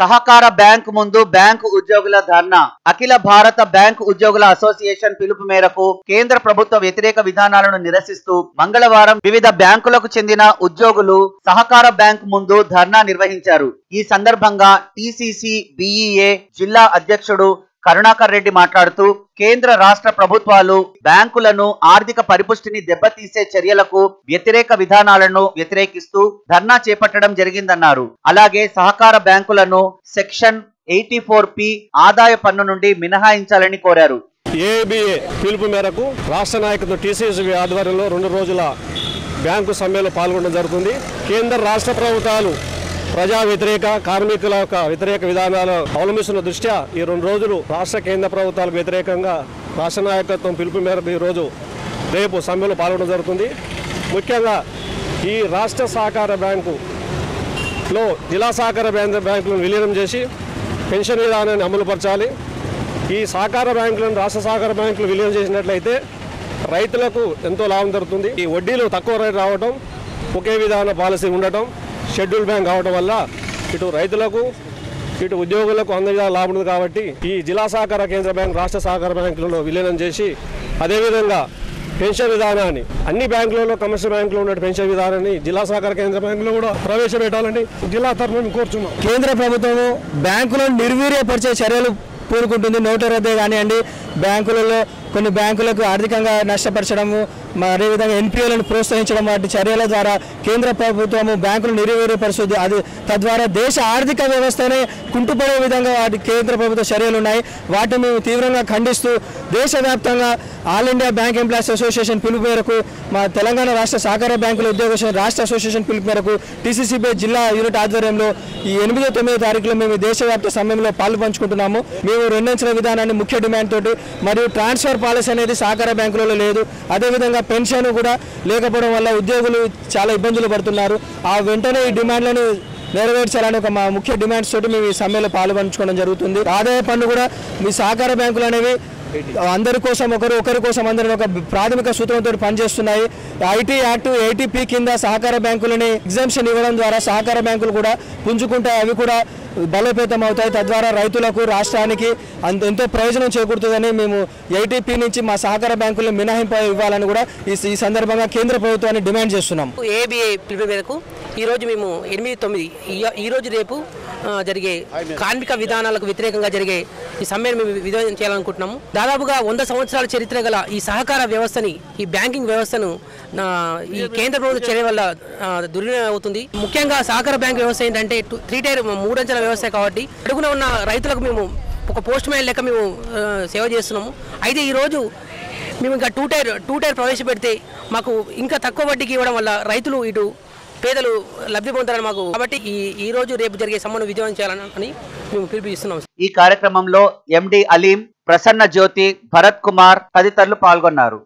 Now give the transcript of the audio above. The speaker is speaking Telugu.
సహకార బ్యాంకు ముందు బ్యాంకు ఉద్యోగుల ధర్నా. అఖిల భారత బ్యాంకు ఉద్యోగుల అసోసియేషన్ పిలుపు మేరకు కేంద్ర ప్రభుత్వ వ్యతిరేక విధానాలను నిరసిస్తూ మంగళవారం వివిధ బ్యాంకులకు చెందిన ఉద్యోగులు సహకార బ్యాంకు ముందు ధర్నా నిర్వహించారు. ఈ సందర్భంగా టిసిసి బిఈఏ జిల్లా అధ్యక్షుడు కరుణాకర్ రెడ్డి మాట్లాడుతూ కేంద్ర రాష్ట్ర ప్రభుత్వాలు బ్యాంకులను ఆర్థిక పరిపుష్టిని దెబ్బతీసే చర్యలకు వ్యతిరేక విధానాలను వ్యతిరేకిస్తూ ధర్నా చేపట్టడం జరిగిందన్నారు. అలాగే సహకార బ్యాంకులను సెక్షన్ ఎయిటీ ఫోర్ పి ఆదాయ పన్ను నుండి మినహాయించాలని కోరారు. ఏబిఏ పిలుపు మేరకు రాష్ట్ర నాయకత్వం టీసీసీ ఆధ్వర్యంలో రెండు రోజుల బ్యాంకు సమ్మెలో పాల్గొనడం జరుగుతుంది. కేంద్ర రాష్ట్ర ప్రభుత్వాలు ప్రజా వ్యతిరేక కార్మికుల యొక్క వ్యతిరేక విధానాలు అవలంబిస్తున్న దృష్ట్యా ఈ రెండు రోజులు రాష్ట్ర కేంద్ర ప్రభుత్వాలకు వ్యతిరేకంగా రాష్ట్ర నాయకత్వం పిలుపు మేరకు ఈరోజు రేపు సమ్మెలో పాల్గొనడం జరుగుతుంది. ముఖ్యంగా ఈ రాష్ట్ర సహకార బ్యాంకులో జిల్లా సహకార బ్యాంకులను విలీనం చేసి పెన్షన్ విధానాన్ని అమలుపరచాలి ఈ సహకార బ్యాంకులను రాష్ట్ర సహకార బ్యాంకులు విలీనం చేసినట్లయితే రైతులకు ఎంతో లాభం జరుగుతుంది ఈ వడ్డీలు తక్కువ రేటు రావడం ఒకే విధాన పాలసీ ఉండటం షెడ్యూల్ బ్యాంక్ కావడం వల్ల ఇటు రైతులకు ఇటు ఉద్యోగులకు అన్ని లాభం ఉంది కాబట్టి ఈ జిల్లా సహకార కేంద్ర బ్యాంక్ రాష్ట్ర సహకార బ్యాంకులలో విలీనం చేసి అదేవిధంగా పెన్షన్ విధానాన్ని అన్ని బ్యాంకులలో కమర్షియల్ బ్యాంకులో ఉన్న పెన్షన్ విధానాన్ని జిల్లా సహకార కేంద్ర బ్యాంకులో కూడా ప్రవేశపెట్టాలని జిల్లా తరఫున కోరుచున్నాం. కేంద్ర ప్రభుత్వము బ్యాంకులను నిర్వీర్యపరిచే చర్యలు పూనుకుంటుంది నోటు రద్దే కానివ్వండి. బ్యాంకులలో కొన్ని బ్యాంకులకు ఆర్థికంగా నష్టపరచడము అదేవిధంగా ఎన్పిఓలను ప్రోత్సహించడం వంటి చర్యల ద్వారా కేంద్ర ప్రభుత్వము బ్యాంకులు నిర్వీర్యపరుస్తుంది అది తద్వారా దేశ ఆర్థిక వ్యవస్థనే కుంటుపడే విధంగా వాటి కేంద్ర ప్రభుత్వ చర్యలు ఉన్నాయి. వాటిని మేము తీవ్రంగా ఖండిస్తూ దేశవ్యాప్తంగా all India bank employees association పిలుపు మేరకు మా తెలంగాణ రాష్ట్ర సహకార బ్యాంకుల ఉద్యోగ రాష్ట్ర అసోసియేషన్ పిలుపు మేరకు టీసీసీబీ జిల్లా యూనిట్ ఆధ్వర్యంలో ఈ ఎనిమిదో తొమ్మిదో తారీఖులో మేము దేశవ్యాప్త సమయంలో పాలు పంచుకుంటున్నాము. మేము రెండించిన విధానాన్ని ముఖ్య డిమాండ్ తోటి మరియు ట్రాన్స్ఫర్ పాలసీ అనేది సహకార బ్యాంకులలో లేదు. అదేవిధంగా పెన్షన్ కూడా లేకపోవడం వల్ల ఉద్యోగులు చాలా ఇబ్బందులు పడుతున్నారు. ఆ వెంటనే ఈ డిమాండ్లను నెరవేర్చాలని ఒక మా ముఖ్య డిమాండ్స్ తోటి మేము ఈ సమ్మెలో పాల్పంచుకోవడం జరుగుతుంది. ఆదాయ పన్ను కూడా మీ సహకార బ్యాంకులు అనేవి అందరి కోసం ఒకరు ఒకరి కోసం అందరూ ఒక ప్రాథమిక సూత్రంతో పనిచేస్తున్నాయి. ఐటీ యాక్ట్ ఏటీపీ కింద సహకార బ్యాంకులని ఎగ్జామ్షన్ ఇవ్వడం ద్వారా సహకార బ్యాంకులు కూడా పుంజుకుంటాయి. అవి కూడా బలోపేతం అవుతాయి. తద్వారా రైతులకు రాష్ట్రానికి అంత ఎంతో ప్రయోజనం చేకూరుతుందని మేము ఐటీపీ నుంచి మా సహకార బ్యాంకులను మినహాయింపు ఇవ్వాలని కూడా ఈ సందర్భంగా కేంద్ర ప్రభుత్వాన్ని డిమాండ్ చేస్తున్నాం. ఏబిఐ పిలుపు మేరకు ఈరోజు మేము ఎనిమిది తొమ్మిది ఈ- ఈ రోజు రేపు జరిగే కార్మిక విధానాలకు వ్యతిరేకంగా జరిగే ఈ సమ్మెను మేము విధానం చేయాలనుకుంటున్నాము. దాదాపుగా వంద సంవత్సరాల చరిత్ర గల ఈ సహకార వ్యవస్థని ఈ బ్యాంకింగ్ వ్యవస్థను ఈ కేంద్ర ప్రభుత్వ చర్య వల్ల దుర్వినియోగం అవుతుంది ముఖ్యంగా సహకార బ్యాంక్ వ్యవస్థ ఏంటంటే త్రీ టైర్ మూడంచెల వ్యవస్థ కాబట్టి అడుగున ఉన్న రైతులకు మేము ఒక పోస్ట్ మ్యాన్ లెక్క మేము సేవ చేస్తున్నాము. అయితే ఈరోజు మేము ఇంకా టూ టైర్ టూ టైర్ ప్రవేశపెడితే మాకు ఇంకా తక్కువ వడ్డీకి ఇవ్వడం వల్ల రైతులు ఇటు పేదలు లబ్ధి పొందాలని మాకు కాబట్టి ఈ ఈ రోజు రేపు జరిగే సమ్మను విజయం చేయాలని అని మేము పిలుపునిస్తున్నాం. ఈ కార్యక్రమంలో ఎండి అలీం ప్రసన్న జ్యోతి భరత్ కుమార్ తదితరులు పాల్గొన్నారు.